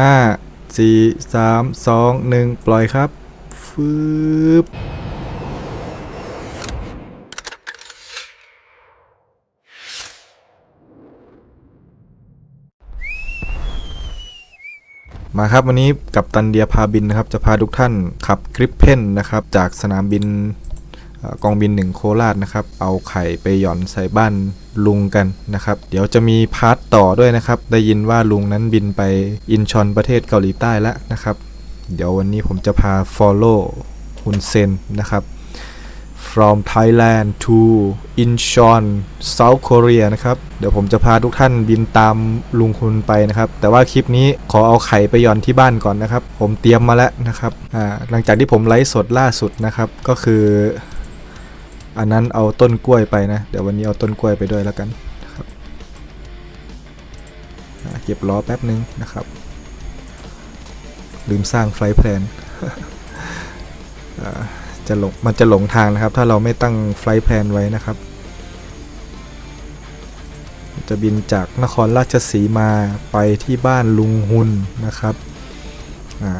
ห้าสี่สามสองหนึ่งปล่อยครับฟืบมาครับวันนี้กับตันเดียพาบินนะครับ จะพาทุกท่านขับกริปเพนนะครับ จากสนามบิน กองบินหนึ่งโคราชนะครับ เอาไข่ไปหย่อนใส่บ้านลุงกันนะครับ เดี๋ยวจะมีพาร์ทต่อด้วยนะครับ ได้ยินว่าลุงนั้นบินไปอินชอนประเทศเกาหลีใต้แล้วนะครับ เดี๋ยววันนี้ผมจะพา follow ฮุนเซนนะครับ from Thailand to Incheon South Korea นะครับ เดี๋ยวผมจะพาทุกท่านบินตามลุงคุณไปนะครับ แต่ว่าคลิปนี้ขอเอาไข่ไปหย่อนที่บ้านก่อนนะครับ ผมเตรียมมาแล้วนะครับ หลังจากที่ผมไลฟ์สดล่าสุดนะครับ ก็คือ อันนั้นเอาต้นกล้วยไปนะ เดี๋ยววันนี้เอาต้นกล้วยไปด้วยแล้วกันนะครับเก็บล้อแป๊บนึงนะครับ ลืมสร้างไฟล์แพลนจะหลงมันจะหลงทางนะครับ ถ้าเราไม่ตั้งไฟล์แพลนไว้นะครับ จะบินจากนครราชสีมาไปที่บ้านลุงหุนนะครับอ่า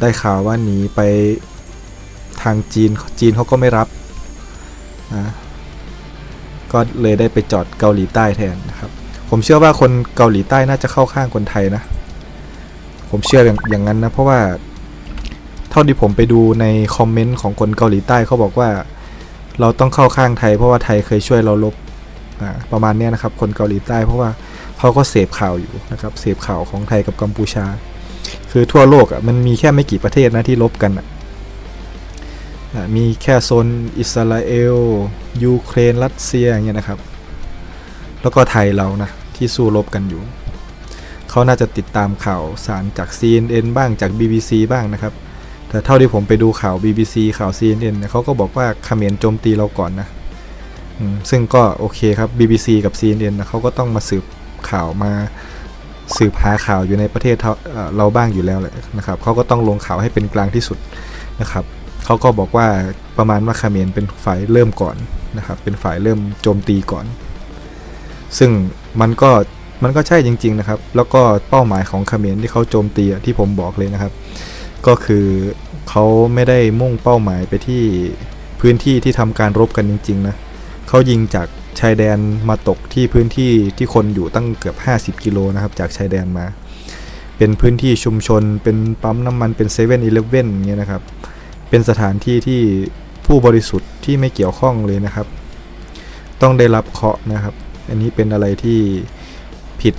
ได้ข่าวว่าหนีไปทางจีนจีนเขาก็ไม่รับอ่าก็เลยได้ไปจอดเกาหลีใต้แทนนะครับ ผมเชื่อว่าคนเกาหลีใต้น่าจะเข้าข้างคนไทยนะ ผมเชื่ออย่างางนั้นนะเพราะว่าเท่าที่ผมไปดูในคอมเมนต์ของคนเกาหลีใต้เขาบอกว่า เราต้องเข้าข้างไทย เพราะว่าไทยเคยช่วยเราลบอ่าประมาณนี้นะครับ คนเกาหลีใต้เพราะว่าเขาก็เสพข่าวอยู่นะครับเสพข่าวของไทยกับกัมพูชา คือทั่วโลกอะมันมีแค่ไม่กี่ประเทศนะที่ลบกันอะมีแค่โซนอิสราเอล ยูเครน รัสเซียอย่างเงี้ยนะครับ แล้วก็ไทยเรานะที่สู้รบกันอยู่ เขาน่าจะติดตามข่าวสารจาก CNN บ้างจาก BBC บ้างนะครับ แต่เท่าที่ผมไปดูข่าว BBC ข่าว CNN เนี่ยเขาก็บอกว่าเขมรโจมตีเราก่อนนะซึ่งก็โอเคครับ BBC กับ CNN นะเขาก็ต้องมาสืบข่าวมา สืบหาข่าวอยู่ในประเทศเเราบ้างอยู่แล้วแหละนะครับเขาก็ต้องลงข่าวให้เป็นกลางที่สุดนะครับเขาก็บอกว่าประมาณว่าเมรเป็นฝ่ายเริ่มก่อนนะครับ เป็นฝ่ายเริ่มโจมตีก่อน ซึ่งมันก็มันก็ใช่จริง ๆนะครับ แล้วก็เป้าหมายของคาเมรที่เขาโจมตีที่ผมบอกเลยนะครับ ก็คือเขาไม่ได้มุ่งเป้าหมายไปที่พื้นที่ที่ทำการรบกันจริง ๆ นะเขายิงจาก ชายแดนมาตกที่พื้นที่ที่คนอยู่ตั้งเกือบ 50 กิโลนะครับ จากชายแดนมา เป็นพื้นที่ชุมชน เป็นปั๊มน้ำมันเป็นเซเว่นอีเลฟเว่นเงี้ยนะครับ เป็นสถานที่ที่ผู้บริสุทธิ์ที่ไม่เกี่ยวข้องเลยนะครับ ต้องได้รับเคาะนะครับ อันนี้เป็นอะไรที่ผิด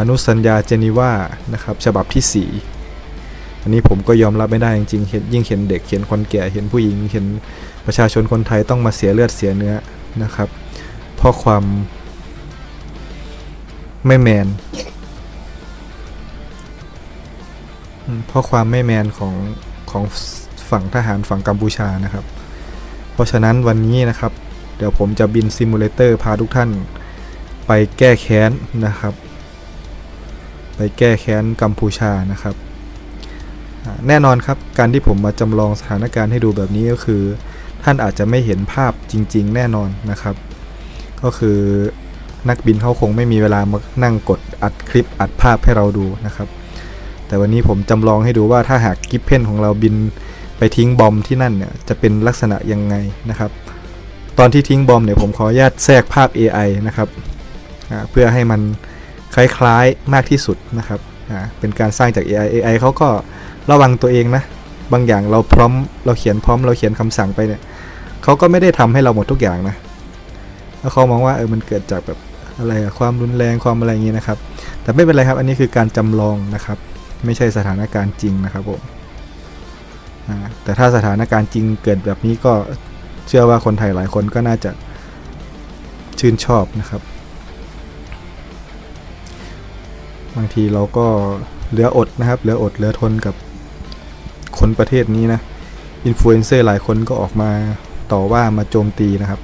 อนุสัญญาเจนีวานะครับ ฉบับที่ 4 อันนี้ผมก็ยอมรับไม่ได้จริงๆเห็นยิ่งเห็นเด็กเห็นคนแก่เห็นผู้หญิงเห็น ประชาชนคนไทยต้องมาเสียเลือดเสียเนื้อนะครับ เพราะความไม่แมน เพราะความไม่แมนของของฝั่งทหารฝั่งกัมพูชานะครับ เพราะฉะนั้นวันนี้นะครับ เดี๋ยวผมจะบินซิมูเลเตอร์พาทุกท่านไปแก้แค้นนะครับ ไปแก้แค้นกัมพูชานะครับ แน่นอนครับการที่ผมมาจำลองสถานการณ์ให้ดูแบบนี้ก็คือ ท่านอาจจะไม่เห็นภาพจริง ๆ แน่นอนนะครับ ก็คือนักบินเขาคงไม่มีเวลามานั่งกดอัดคลิปอัดภาพให้เราดูนะครับ แต่วันนี้ผมจำลองให้ดูว่าถ้าหากกิฟเพนของเราบินไปทิ้งบอมที่นั่นเนี่ยจะเป็นลักษณะยังไงนะครับ ตอนที่ทิ้งบอมเนี่ยผมขออนุญาตแทรกภาพ AI นะครับเพื่อให้มันคล้ายๆมากที่สุดนะครับเป็นการสร้างจาก AI AI เขาก็ระวังตัวเองนะ บางอย่างเราพร้อมเราเขียนพร้อมเราเขียนคำสั่งไปเนี่ย เขาก็ไม่ได้ทำให้เราหมดทุกอย่างนะ แล้วเขามองว่าเออมันเกิดจากแบบอะไรอะความรุนแรงความอะไรอย่างนี้นะครับ แต่ไม่เป็นไรครับ อันนี้คือการจำลองนะครับ ไม่ใช่สถานการณ์จริงนะครับผมแต่ถ้าสถานการณ์จริงเกิดแบบนี้ก็เชื่อว่าคนไทยหลายคนก็น่าจะชื่นชอบนะครับ บางทีเราก็เหลืออดนะครับ เหลืออดเหลือทนกับคนประเทศนี้นะ อินฟลูเอนเซอร์หลายคนก็ออกมา ต่อว่ามาโจมตีนะครับ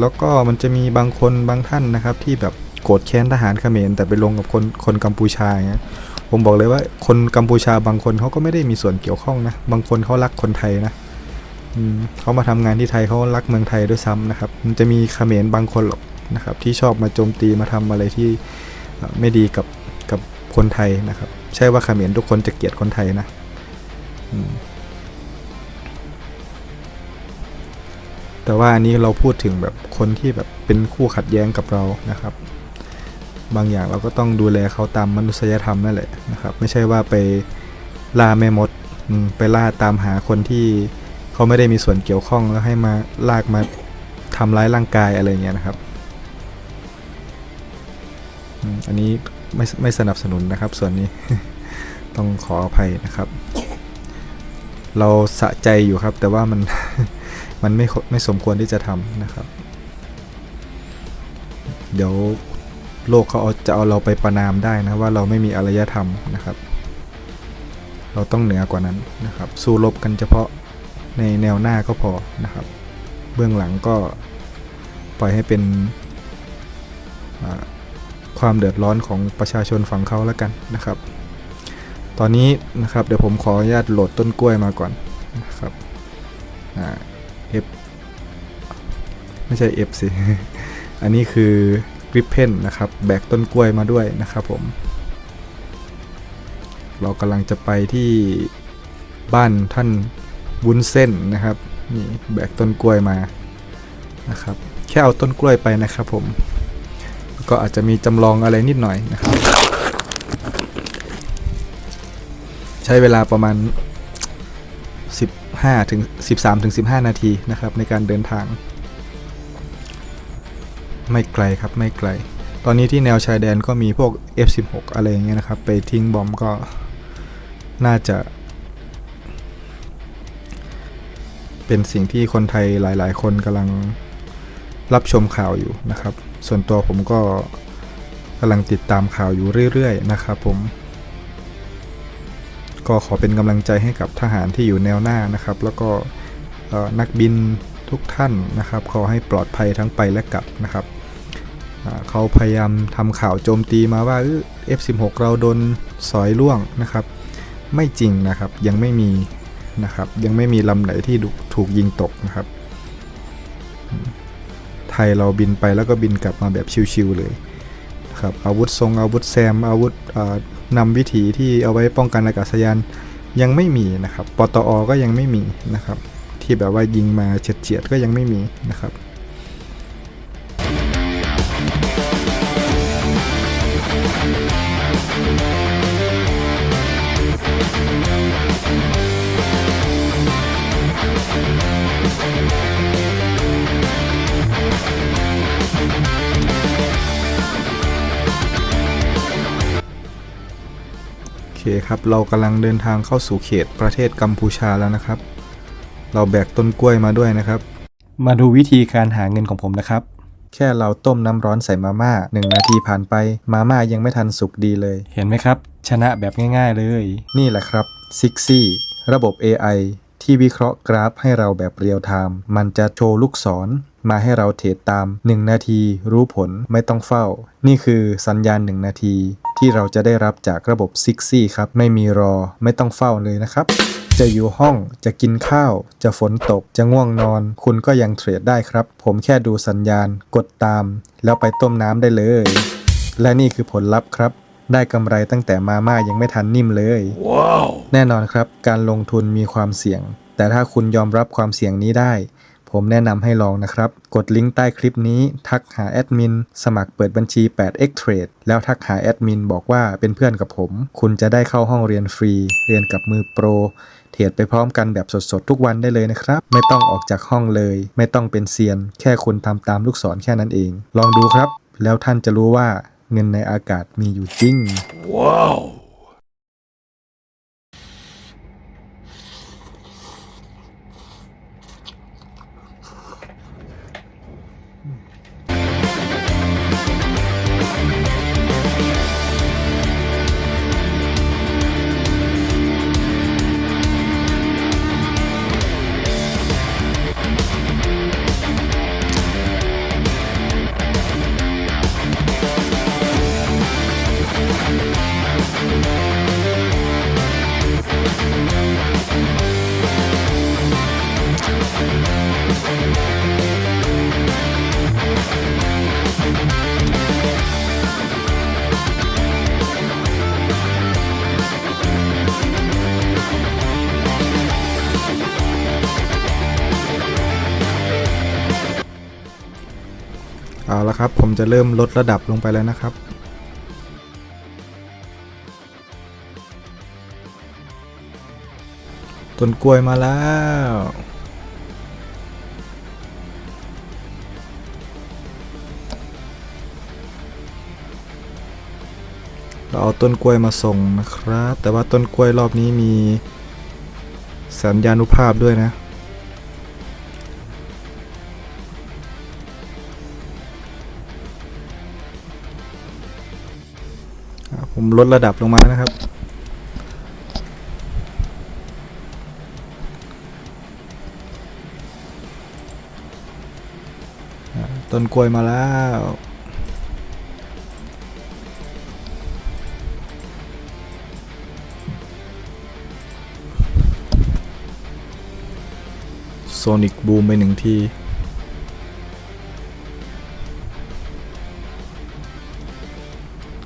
แล้วก็มันจะมีบางคนบางท่านนะครับ ที่แบบโกรธแค้นทหารเขมรแต่ไปลงกับคนคนกัมพูชาอย่างเงี้ยผมบอกเลยว่าคนกัมพูชาบางคนเขาก็ไม่ได้มีส่วนเกี่ยวข้องนะ บางคนเขารักคนไทยนะเขามาทำงานที่ไทยเขารักเมืองไทยด้วยซ้ำนะครับ มันจะมีเขมรบางคนหรอกนะครับ ที่ชอบมาโจมตีมาทำอะไรที่ไม่ดีกับกับคนไทยนะครับ ใช่ว่าเขมรทุกคนจะเกลียดคนไทยนะ แต่ว่าอันนี้เราพูดถึงแบบคนที่แบบเป็นคู่ขัดแย้งกับเรานะครับ บางอย่างเราก็ต้องดูแลเขาตามมนุษยธรรมนั่นแหละนะครับ ไม่ใช่ว่าไปล่าแม่มดมไปล่าตามหาคนที่เขาไม่ได้มีส่วนเกี่ยวข้องแล้วให้มาลากมาทำร้ายร่างกายอะไรเงี้ยนะครับอันนี้ไม่ไม่สนับสนุนนะครับ ส่วนนี้ต้องขออภัยนะครับ เราสะใจอยู่ครับ แต่ว่ามัน มันไม่ไม่สมควรที่จะทำนะครับ เดี๋ยวโลกเขาเอาจะเอาเราไปประนามได้นะว่าเราไม่มีอารยธรรมนะครับ เราต้องเหนือกว่านั้นนะครับ สู้รบกันเฉพาะในแนวหน้าก็พอนะครับ เบื้องหลังก็ปล่อยให้เป็นความเดือดร้อนของประชาชนฝั่งเขาแล้วกันนะครับ ตอนนี้นะครับเดี๋ยวผมขออนุญาตโหลดต้นกล้วยมาก่อนนะครับอ่า ไม่ใช่ F สิ อันนี้คือกริปเพนนะครับ แบกต้นกล้วยมาด้วยนะครับผม เรากำลังจะไปที่บ้านท่านวุ้นเส้นนะครับ นี่แบกต้นกล้วยมานะครับ แค่เอาต้นกล้วยไปนะครับผม ก็อาจจะมีจำลองอะไรนิดหน่อยนะครับ ใช้เวลาประมาณ 15ถึง13ถึง15 นาทีนะครับในการเดินทาง ไม่ไกลครับไม่ไกล ตอนนี้ที่แนวชายแดนก็มีพวก F16 อะไรอย่างเงี้ยนะครับ ไปทิ้งบอมก็น่าจะ เป็นสิ่งที่คนไทยหลาย ๆ คนกำลังรับชมข่าวอยู่นะครับ ส่วนตัวผมก็กำลังติดตามข่าวอยู่เรื่อย ๆ นะครับผม ก็ขอเป็นกำลังใจให้กับทหารที่อยู่แนวหน้านะครับ แล้วก็นักบินทุกท่านนะครับ ขอให้ปลอดภัยทั้งไปและกลับนะครับ เขาพยายามทำข่าวโจมตีมาว่าเออ F16 เราโดนสอยล่วงนะครับ ไม่จริงนะครับยังไม่มีนะครับยังไม่มีลำไหนที่ถูกยิงตกนะครับ ไทยเราบินไปแล้วก็บินกลับมาแบบชิวๆเลยนะครับอาวุธทรงอาวุธแซมอาวุธนำวิถีที่เอาไว้ป้องกันอากาศยานยังไม่มีนะครับปตอก็ยังไม่มีนะครับ ที่แบบว่ายิงมาเฉียดๆก็ยังไม่มีนะครับ คครับ เรากำลังเดินทางเข้าสู่เขตประเทศกัมพูชาแล้วนะครับ เราแบกต้นกล้วยมาด้วยนะครับ มาดูวิธีการหาเงินของผมนะครับ แค่เราต้มน้ำร้อนใส่มาม่าหนึ่งนาทีผ่านไป มาม่ายังไม่ทันสุกดีเลย เห็นไหมครับ ชนะแบบง่ายๆเลย นี่แหละครับ z i x i ระบบ AI ที่วิเคราะห์กราฟให้เราแบบเรียลไทม์มันจะโชว์ลูกศร มาให้เราเทรดตาม 1 นาทีรู้ผลไม่ต้องเฝ้า นี่คือสัญญาณ 1 นาที ที่เราจะได้รับจากระบบ z i x i ครับ ไม่มีรอไม่ต้องเฝ้าเลยนะครับ จะอยู่ห้องจะกินข้าว จะฝนตกจะง่วงนอน คุณก็ยังเทรดได้ครับ ผมแค่ดูสัญญาณกดตาม แล้วไปต้มน้ำได้เลย และนี่คือผลลัพธ์ครับได้กำไรตั้งแต่มาม่ายังไม่ทันนิ่มเลยแน่นอนครับ การลงทุนมีความเสี่ยง แต่ถ้าคุณยอมรับความเสี่ยงนี้ได้ ผมแนะนำให้ลองนะครับ กดลิงก์ใต้คลิปนี้ ทักหาแอดมินสมัครเปิดบัญชี 8x Trade แล้วทักหาแอดมินบอกว่าเป็นเพื่อนกับผม คุณจะได้เข้าห้องเรียนฟรี เรียนกับมือโปร เทรดไปพร้อมกันแบบสดๆ ทุกวันได้เลยนะครับ ไม่ต้องออกจากห้องเลย ไม่ต้องเป็นเซียน แค่คุณทำตามลูกศรแค่นั้นเอง ลองดูครับ แล้วท่านจะรู้ว่าเงินในอากาศมีอยู่จริง Thank เอาละครับ ผมจะเริ่มลดระดับลงไปแล้วนะครับ ต้นกล้วยมาแล้วเราเอาต้นกล้วยมาส่งนะครับ แต่ว่าต้นกล้วยรอบนี้มีสัญญานุภาพด้วยนะ ผมลดระดับลงมานะครับ ต้นกล้วยมาแล้วโซนิกบูมไปหนึ่งที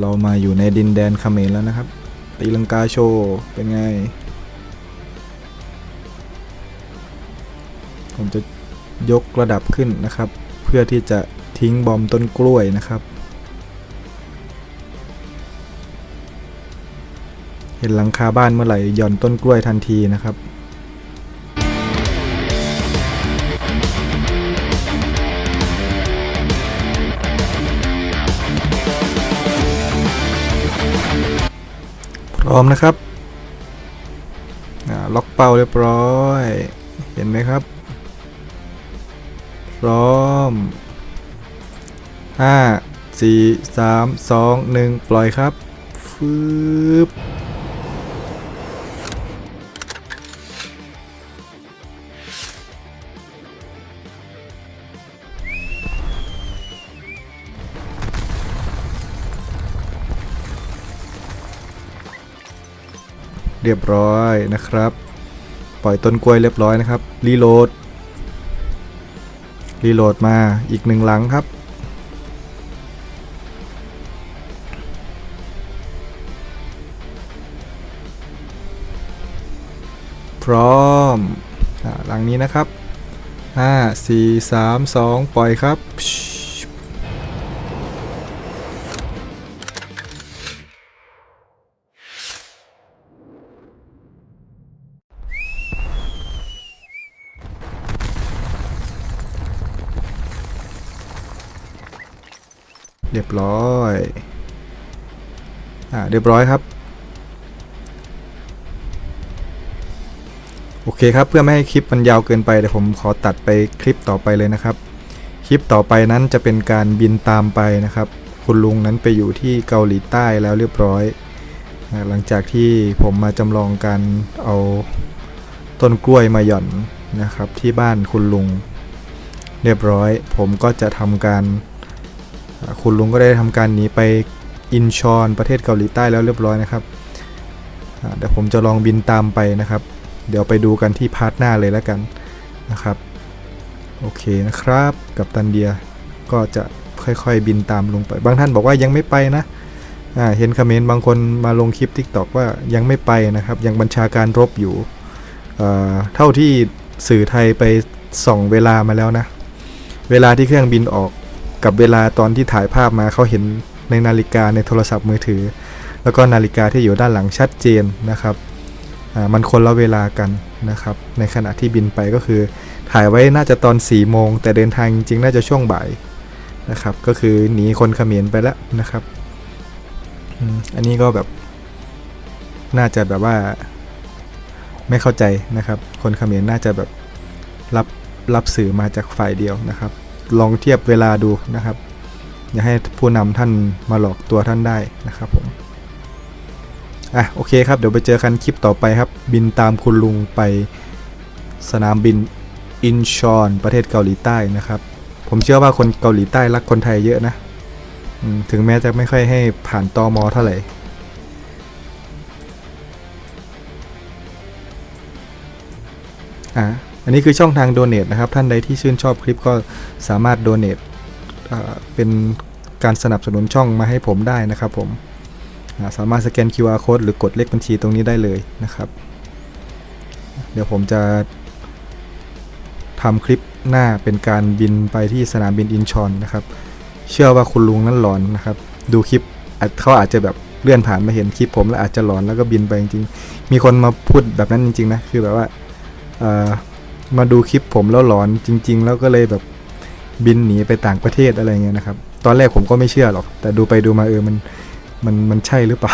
เรามาอยู่ในดินแดนเขมรแล้วนะครับ ตีลังกาโชว์เป็นไง ผมจะยกระดับขึ้นนะครับ เพื่อที่จะทิ้งบอมต้นกล้วยนะครับ เห็นหลังคาบ้านเมื่อไหร่หย่อนต้นกล้วยทันทีนะครับ พร้อมนะครับล็อกเป้าเรียบร้อย เห็นไหมครับ พร้อม 5 4 3 2 1 ปล่อยครับฟืบ เรียบร้อยนะครับ ปล่อยต้นกล้วยเรียบร้อยนะครับ รีโหลด รีโหลดมาอีกหนึ่งหลังครับ พร้อมหลังนี้นะครับ 5 4 3 2 ปล่อยครับ เรียบร้อย อ่า เรียบร้อยครับ โอเคครับ เพื่อไม่ให้คลิปมันยาวเกินไปเดี๋ยวผมขอตัดไปคลิปต่อไปเลยนะครับ คลิปต่อไปนั้นจะเป็นการบินตามไปนะครับ คุณลุงนั้นไปอยู่ที่เกาหลีใต้แล้วเรียบร้อย หลังจากที่ผมมาจำลองการเอาต้นกล้วยมาหย่อนนะครับที่บ้านคุณลุง เรียบร้อย ผมก็จะทำการ คุณลุงก็ได้ทำการหนีไปอินชอนประเทศเกาหลีใต้แล้วเรียบร้อยนะครับเดี๋ยวผมจะลองบินตามไปนะครับ เดี๋ยวไปดูกันที่พาร์ทหน้าเลยแล้วกันนะครับโอเคนะครับ กับตันเดียก็จะค่อยๆบินตามลงไป บางท่านบอกว่ายังไม่ไปนะเห็นคอมเมนต์บางคนมาลงคลิป t ิ k t o k ว่ายังไม่ไปนะครับ ยังบัญชาการรบอยู่เท่าที่สื่อไทยไปส่องเวลามาแล้วนะ เวลาที่เครื่องบินออก กับเวลาตอนที่ถ่ายภาพมาเขาเห็นในนาฬิกาในโทรศัพท์มือถือ แล้วก็นาฬิกาที่อยู่ด้านหลังชัดเจนนะครับมันคนละเวลากันนะครับ ในขณะที่บินไปก็คือ ถ่ายไว้น่าจะตอน4ี่โมงแต่เดินทางจริงน่าจะช่วงบ่ายนะครับ ก็คือหนีคนเขมรไปแล้วนะครับอันนี้ก็แบบน่าจะแบบว่าไม่เข้าใจนะครับ คนเขมรน่าจะแบบรับรับสื่อมาจากฝ่ายเดียวนะครับ ลองเทียบเวลาดูนะครับ อย่าให้ผู้นำท่านมาหลอกตัวท่านได้นะครับผมอะโอเคครับเดี๋ยวไปเจอกันคลิปต่อไปครับ บินตามคุณลุงไปสนามบินอินชอน ประเทศเกาหลีใต้นะครับ ผมเชื่อว่าคนเกาหลีใต้รักคนไทยเยอะนะถึงแม้จะไม่ค่อยให้ผ่านตอมอเท่าไหร่อะ อันนี้คือช่องทางโดเน a t นะครับ ท่านใดที่ชื่นชอบคลิปก็สามารถโดเน a t เป็นการสนับสนุนช่องมาให้ผมได้นะครับผมสามารถสแกน QR code หรือกดเลขบัญชีตรงนี้ได้เลยนะครับ เดี๋ยวผมจะทำคลิปหน้าเป็นการบินไปที่สนามบินอินชอนนะครับ เชื่อว่าคุณลุงนั้นหลอนนะครับ ดูคลิปเขาอาจจะแบบเลื่อนผ่านมาเห็นคลิปผมแล้วอาจจะหลอนแล้วก็บินไปจริงๆ มีคนมาพูดแบบนั้นจริงๆนะ คือแบบว่า มาดูคลิปผมแล้วหลอนจริง ๆ แล้วก็เลยแบบบินหนีไปต่างประเทศอะไรเงี้ยนะครับ ตอนแรกผมก็ไม่เชื่อหรอก แต่ดูไปดูมาเออมันมันมันใช่หรือเปล่า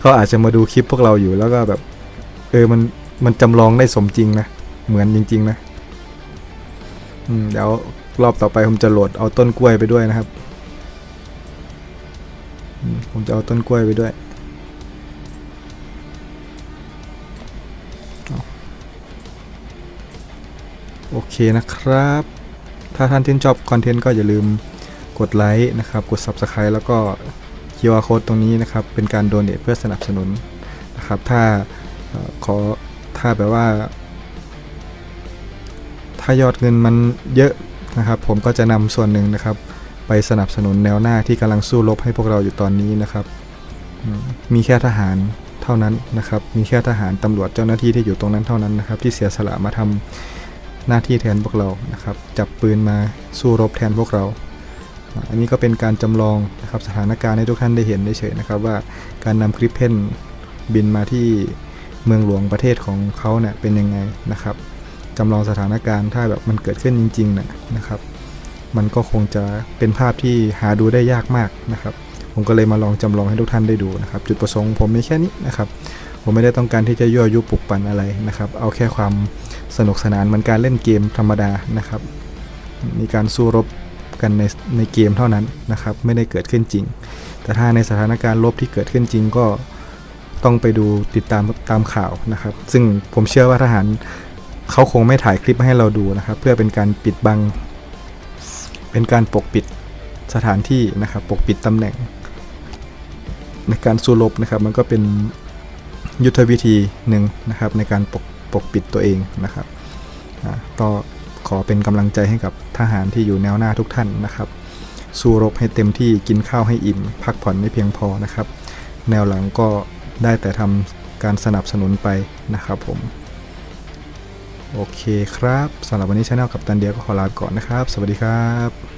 เขาอาจจะมาดูคลิปพวกเราอยู่แล้วก็แบบ เออมันมันจำลองได้สมจริงนะ เหมือนจริง ๆ นะอืมเดี๋ยวรอบต่อไปผมจะโหลดเอาต้นกล้วยไปด้วยนะครับ ผมจะเอาต้นกล้วยไปด้วย นะครับ ถ้าท่านที่นชอบคอนเทนต์ก็อย่าลืมกดไลค์นะครับ กด Subscribe แล้วก็ QR code ตรงนี้นะครับ เป็นการโดเน a เพื่อสนับสนุนนะครับ ถ้าอขอถ้าแบบว่า ถ้ายอดเงินมันเยอะนะครับ ผมก็จะนำส่วนหนึ่งนะครับ ไปสนับสนุนแนวหน้าที่กำลังสู้รบให้พวกเราอยู่ตอนนี้นะครับมมีแค่ทหารเท่านั้นนะครับ มีแค่ทหารตำรวจเจ้าหน้าที่ที่อยู่ตรงนั้นเท่านั้นนะครับ ที่เสียสละมาทำ หน้าที่แทนพวกเรานะครับ จับปืนมาสู้รบแทนพวกเรา อันนี้ก็เป็นการจำลองนะครับสถานการณ์ให้ทุกท่านได้เห็นได้เฉยนะครับว่าการนำคลิปเพนบินมาที่เมืองหลวงประเทศของเขาเนี่ยเป็นยังไงนะครับจำลองสถานการณ์ถ้าแบบมันเกิดขึ้นจริงๆนะนะครับ มันก็คงจะเป็นภาพที่หาดูได้ยากมากนะครับ ผมก็เลยมาลองจำลองให้ทุกท่านได้ดูนะครับ จุดประสงค์ผมมีแค่นี้นะครับ ผมไม่ได้ต้องการที่จะยั่วยุปลุกปั่นอะไรนะครับ เอาแค่ความ สนุกสนานเหมือนการเล่นเกมธรรมดานะครับ มีการสู้รบกันในในเกมเท่านั้นนะครับ ไม่ได้เกิดขึ้นจริง แต่ถ้าในสถานการณ์รบที่เกิดขึ้นจริงก็ต้องไปดูติดตามตามข่าวนะครับ ซึ่งผมเชื่อว่าทหารเขาคงไม่ถ่ายคลิปมาให้เราดูนะครับ เพื่อเป็นการปิดบัง เป็นการปกปิดสถานที่นะครับ ปกปิดตำแหน่ง ในการสู้รบนะครับ มันก็เป็นยุทธวิธีหนึ่งนะครับในการปก ปกปิดตัวเองนะครับอ่าก็ขอเป็นกำลังใจให้กับทหารที่อยู่แนวหน้าทุกท่านนะครับ สู้รบให้เต็มที่กินข้าวให้อิ่ม พักผ่อนไม่เพียงพอนะครับ แนวหลังก็ได้แต่ทำการสนับสนุนไปนะครับผม โอเคครับสำหรับวันนี้ช anel กับตันเดียก็ขอลาไปก่อนนะครับ สวัสดีครับ